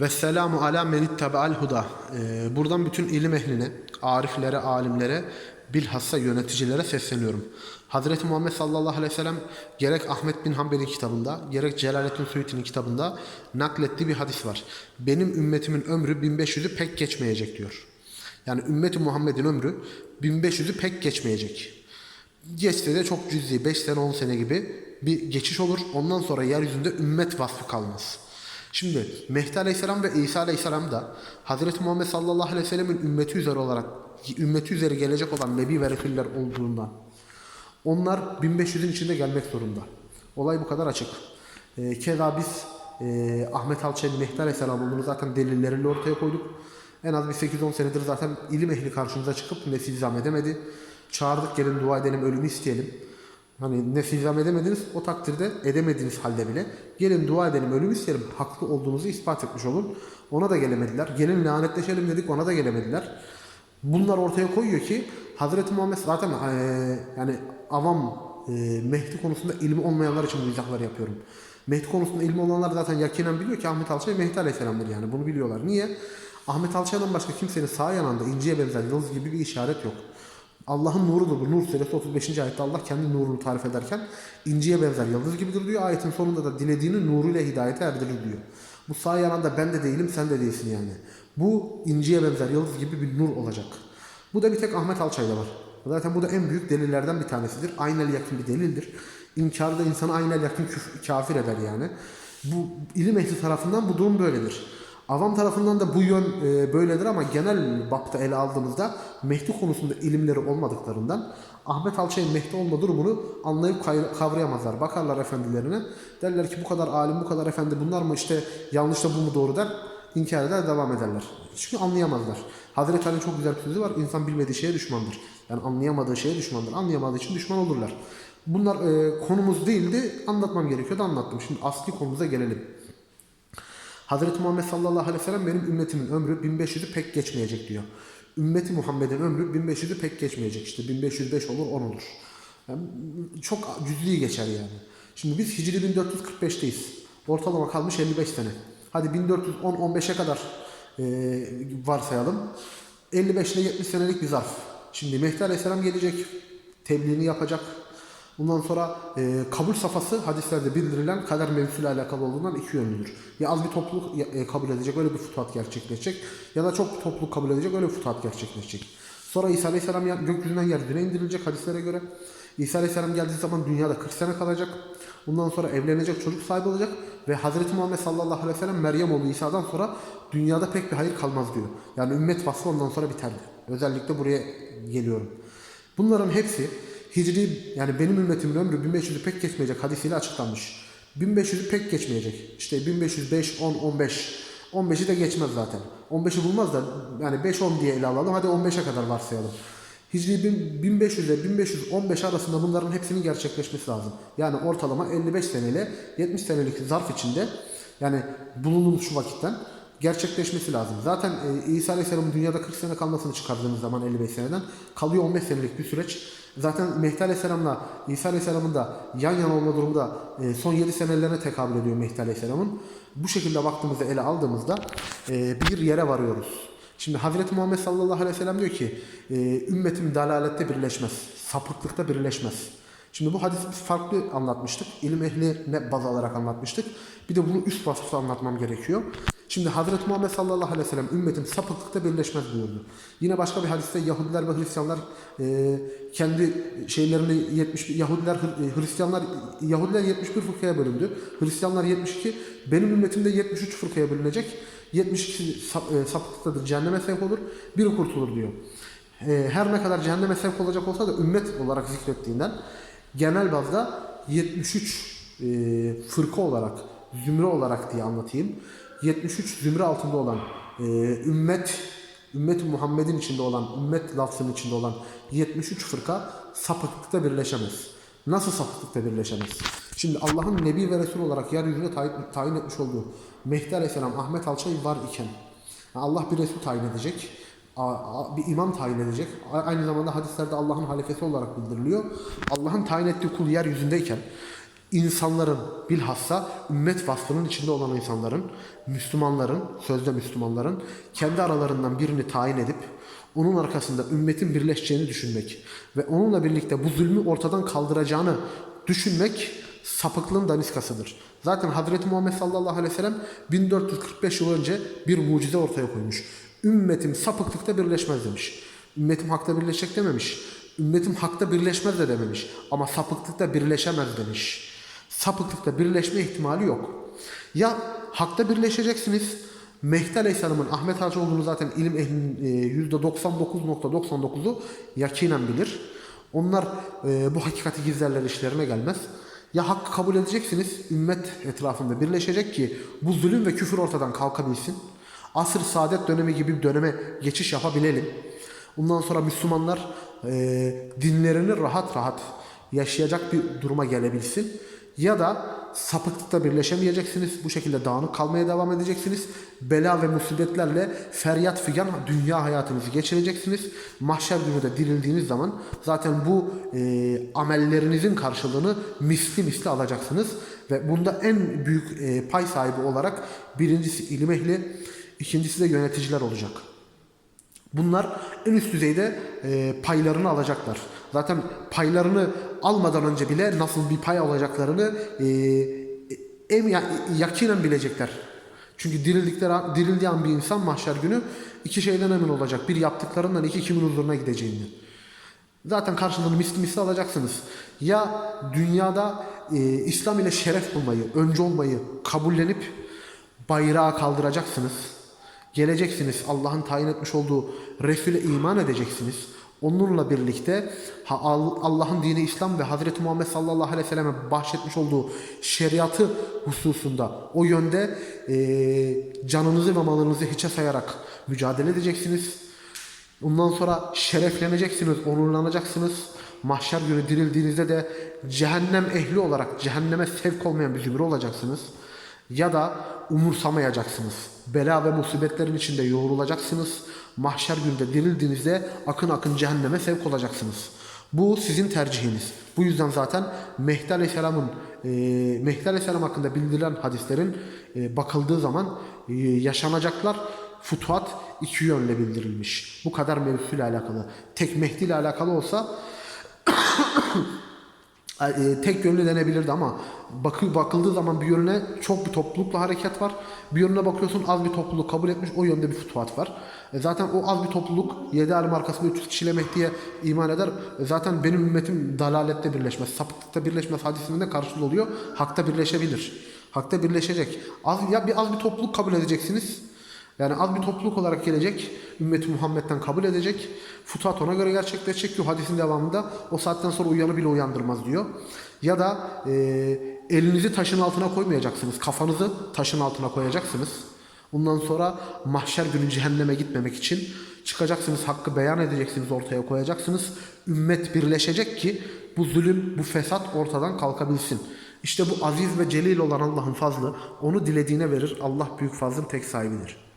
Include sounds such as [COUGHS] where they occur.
Ve selamu ala menit tabi'al huda. Ee, buradan bütün ilim ehline, ariflere, alimlere, bilhassa yöneticilere sesleniyorum. Hazreti Muhammed sallallahu aleyhi ve sellem gerek Ahmet bin Hanbel'in kitabında, gerek Celaleddin Suyuti'nin kitabında naklettiği bir hadis var. Benim ümmetimin ömrü 1500'ü pek geçmeyecek diyor. Yani ümmeti Muhammed'in ömrü 1500'ü pek geçmeyecek. Geçse de çok cüzi 5 sene 10 sene gibi bir geçiş olur. Ondan sonra yeryüzünde ümmet vasfı kalmaz. Şimdi Mehdi Aleyhisselam ve İsa Aleyhisselam da Hazreti Muhammed sallallahu aleyhi ve sellemin ümmeti üzeri olarak ümmeti üzeri gelecek olan Nebi ve Resuller olduğundan onlar 1500'ün içinde gelmek zorunda. Olay bu kadar açık. Ee, keza biz e, Ahmet Alçay'ın Mehdi Aleyhisselam olduğunu zaten delilleriyle ortaya koyduk. En az bir 8-10 senedir zaten ilim ehli karşımıza çıkıp ne silzam edemedi. Çağırdık gelin dua edelim, ölümü isteyelim. Hani ne silzam edemediniz o takdirde edemediğiniz halde bile gelin dua edelim, ölümü isteyelim. Haklı olduğunuzu ispat etmiş olun. Ona da gelemediler. Gelin lanetleşelim dedik ona da gelemediler. Bunlar ortaya koyuyor ki Hazreti Muhammed zaten eee, yani avam eee, Mehdi konusunda ilmi olmayanlar için bu izahları yapıyorum. Mehdi konusunda ilmi olanlar zaten yakinen biliyor ki Ahmet Alçay Mehdi Aleyhisselam'dır yani bunu biliyorlar. Niye? Ahmet Alçay'dan başka kimsenin sağ yanında inciye benzer yıldız gibi bir işaret yok. Allah'ın nurudur bu. Nur suresi 35. ayette Allah kendi nurunu tarif ederken inciye benzer yıldız gibidir diyor. Ayetin sonunda da dilediğini nuruyla hidayete erdirir diyor. Bu sağ yanında ben de değilim sen de değilsin yani. Bu inciye benzer yıldız gibi bir nur olacak. Bu da bir tek Ahmet Alçay'da var. Zaten bu da en büyük delillerden bir tanesidir. Aynel yakın bir delildir. İnkarı da insanı aynel yakın kafir eder yani. Bu ilim ehli tarafından bu durum böyledir. Avam tarafından da bu yön e, böyledir ama genel bapta ele aldığımızda Mehdi konusunda ilimleri olmadıklarından Ahmet Alçay'ın Mehdi olma durumunu anlayıp kavrayamazlar. Bakarlar efendilerine derler ki bu kadar alim bu kadar efendi bunlar mı işte yanlış da bu mu doğru der inkar eder devam ederler. Çünkü anlayamazlar. Hazreti Ali'nin çok güzel bir sözü var. İnsan bilmediği şeye düşmandır. Yani anlayamadığı şeye düşmandır. Anlayamadığı için düşman olurlar. Bunlar e, konumuz değildi. Anlatmam gerekiyordu anlattım. Şimdi asli konumuza gelelim. Hazreti Muhammed sallallahu aleyhi ve sellem benim ümmetimin ömrü 1500'ü pek geçmeyecek diyor. Ümmeti Muhammed'in ömrü 1500'ü pek geçmeyecek. İşte 1505 olur 10 olur. Yani çok cüz'i geçer yani. Şimdi biz Hicri 1445'teyiz. Ortalama kalmış 55 sene. Hadi 1410-15'e kadar e, varsayalım. 55 ile 70 senelik bir zarf. Şimdi Mehdi Aleyhisselam gelecek. Tebliğini yapacak. Bundan sonra e, kabul safhası hadislerde bildirilen kader mevzusuyla alakalı olduğundan iki yönlüdür. Ya az bir topluluk e, kabul edecek öyle bir futuhat gerçekleşecek ya da çok bir topluluk kabul edecek öyle bir futuhat gerçekleşecek. Sonra İsa Aleyhisselam gökyüzünden yeryüzüne indirilecek hadislere göre. İsa Aleyhisselam geldiği zaman dünyada 40 sene kalacak. Bundan sonra evlenecek, çocuk sahibi olacak ve Hazreti Muhammed sallallahu aleyhi ve sellem Meryem oğlu İsa'dan sonra dünyada pek bir hayır kalmaz diyor. Yani ümmet vasfı ondan sonra biterdi. Özellikle buraya geliyorum. Bunların hepsi Hicri yani benim ümmetimin ömrü 1500'ü pek geçmeyecek hadisiyle açıklanmış. 1500'ü pek geçmeyecek. İşte 1505, 10, 15. 15'i de geçmez zaten. 15'i bulmaz da yani 5-10 diye ele alalım. Hadi 15'e kadar varsayalım. Hicri 1500 ile 1515 arasında bunların hepsinin gerçekleşmesi lazım. Yani ortalama 55 seneyle 70 senelik zarf içinde yani bulunmuş vakitten gerçekleşmesi lazım. Zaten e, İsa Aleyhisselam'ın dünyada 40 sene kalmasını çıkardığımız zaman 55 seneden kalıyor 15 senelik bir süreç. Zaten Mehdi Aleyhisselam'la İsa Aleyhisselam'ın da yan yana olma durumu da e, son 7 senelerine tekabül ediyor Mehdi Aleyhisselam'ın. Bu şekilde baktığımızda ele aldığımızda e, bir yere varıyoruz. Şimdi Hazreti Muhammed sallallahu aleyhi ve sellem diyor ki e, ümmetim dalalette birleşmez, sapıklıkta birleşmez. Şimdi bu hadisi biz farklı anlatmıştık. İlim ehline baz alarak anlatmıştık. Bir de bunu üst vasıfta anlatmam gerekiyor. Şimdi Hazreti Muhammed sallallahu aleyhi ve sellem ümmetim sapıklıkta birleşmez buyurdu. Yine başka bir hadiste Yahudiler ve Hristiyanlar e, kendi şeylerini 70 Yahudiler Hı- Hristiyanlar Yahudiler 71 fırkaya bölündü. Hristiyanlar 72. Benim ümmetim de 73 fırkaya bölünecek. 72 sap, e, sapıklıktadır. Cehenneme sevk olur. Biri kurtulur diyor. E, her ne kadar cehenneme sevk olacak olsa da ümmet olarak zikrettiğinden genel bazda 73 e, fırka olarak, zümre olarak diye anlatayım. 73 zümre altında olan e, ümmet, ümmet Muhammed'in içinde olan, ümmet lafzının içinde olan 73 fırka sapıklıkta birleşemez. Nasıl sapıklıkta birleşemez? Şimdi Allah'ın Nebi ve Resul olarak yeryüzüne tayin, tayin etmiş olduğu Mehdi Aleyhisselam, Ahmet Alçay var iken Allah bir Resul tayin edecek. Bir imam tayin edecek. Aynı zamanda hadislerde Allah'ın halifesi olarak bildiriliyor. Allah'ın tayin ettiği kul yeryüzündeyken insanların bilhassa ümmet vasfının içinde olan insanların, Müslümanların, sözde Müslümanların kendi aralarından birini tayin edip onun arkasında ümmetin birleşeceğini düşünmek ve onunla birlikte bu zulmü ortadan kaldıracağını düşünmek sapıklığın daniskasıdır. Zaten Hazreti Muhammed sallallahu aleyhi ve sellem 1445 yıl önce bir mucize ortaya koymuş. Ümmetim sapıklıkta birleşmez demiş. Ümmetim hakta birleşecek dememiş. Ümmetim hakta birleşmez de dememiş. Ama sapıklıkta birleşemez demiş. Sapıklıkta birleşme ihtimali yok. Ya hakta birleşeceksiniz. Mehdi Aleyhisselam'ın Ahmet Hacı olduğunu zaten ilim ehlinin e, %99.99'u yakinen bilir. Onlar e, bu hakikati gizlerler işlerine gelmez. Ya hakkı kabul edeceksiniz, ümmet etrafında birleşecek ki bu zulüm ve küfür ortadan kalkabilsin. Asr saadet dönemi gibi bir döneme geçiş yapabilelim. Ondan sonra Müslümanlar e, dinlerini rahat rahat yaşayacak bir duruma gelebilsin. Ya da sapıklıkta birleşemeyeceksiniz. Bu şekilde dağınık kalmaya devam edeceksiniz. Bela ve musibetlerle feryat figan dünya hayatınızı geçireceksiniz. Mahşer günü de dirildiğiniz zaman zaten bu e, amellerinizin karşılığını misli misli alacaksınız. Ve bunda en büyük e, pay sahibi olarak birincisi ilim ehli, ikincisi de yöneticiler olacak. Bunlar en üst düzeyde e, paylarını alacaklar. Zaten paylarını almadan önce bile nasıl bir pay alacaklarını e, em, ya, yakinen bilecekler. Çünkü dirildikleri, dirildiği an bir insan mahşer günü iki şeyden emin olacak. Bir yaptıklarından iki kimin huzuruna gideceğini. Zaten karşılığını misli misli alacaksınız. Ya dünyada e, İslam ile şeref bulmayı, önce olmayı kabullenip bayrağı kaldıracaksınız. Geleceksiniz Allah'ın tayin etmiş olduğu Resul'e iman edeceksiniz. Onunla birlikte Allah'ın dini İslam ve Hazreti Muhammed sallallahu aleyhi ve selleme bahşetmiş olduğu şeriatı hususunda o yönde e, canınızı ve malınızı hiçe sayarak mücadele edeceksiniz. Ondan sonra şerefleneceksiniz, onurlanacaksınız. Mahşer günü dirildiğinizde de cehennem ehli olarak cehenneme sevk olmayan bir zümre olacaksınız. Ya da umursamayacaksınız. Bela ve musibetlerin içinde yoğrulacaksınız. Mahşer günde dirildiğinizde akın akın cehenneme sevk olacaksınız. Bu sizin tercihiniz. Bu yüzden zaten Mehdi Aleyhisselam'ın e, Mehdi Aleyhisselam hakkında bildirilen hadislerin e, bakıldığı zaman e, yaşanacaklar futuhat iki yönle bildirilmiş. Bu kadar mevzuyla alakalı. Tek Mehdi ile alakalı olsa [COUGHS] tek yönlü denebilirdi ama bakı, bakıldığı zaman bir yönüne çok bir toplulukla hareket var. Bir yönüne bakıyorsun az bir topluluk kabul etmiş o yönde bir futuhat var. E, zaten o az bir topluluk 7 alim arkasında 300 kişiyle Mehdi'ye iman eder. E, zaten benim ümmetim dalalette birleşmez, sapıklıkta birleşmez hadisinin de karşılığı oluyor. Hakta birleşebilir. Hakta birleşecek. Az, ya bir az bir topluluk kabul edeceksiniz. Yani az bir topluluk olarak gelecek, ümmeti Muhammed'den kabul edecek. Futuhat ona göre gerçekleşecek ki hadisin devamında o saatten sonra uyanı bile uyandırmaz diyor. Ya da e, elinizi taşın altına koymayacaksınız, kafanızı taşın altına koyacaksınız. Ondan sonra mahşer günü cehenneme gitmemek için çıkacaksınız, hakkı beyan edeceksiniz, ortaya koyacaksınız. Ümmet birleşecek ki bu zulüm, bu fesat ortadan kalkabilsin. İşte bu aziz ve celil olan Allah'ın fazlı onu dilediğine verir. Allah büyük fazlın tek sahibidir.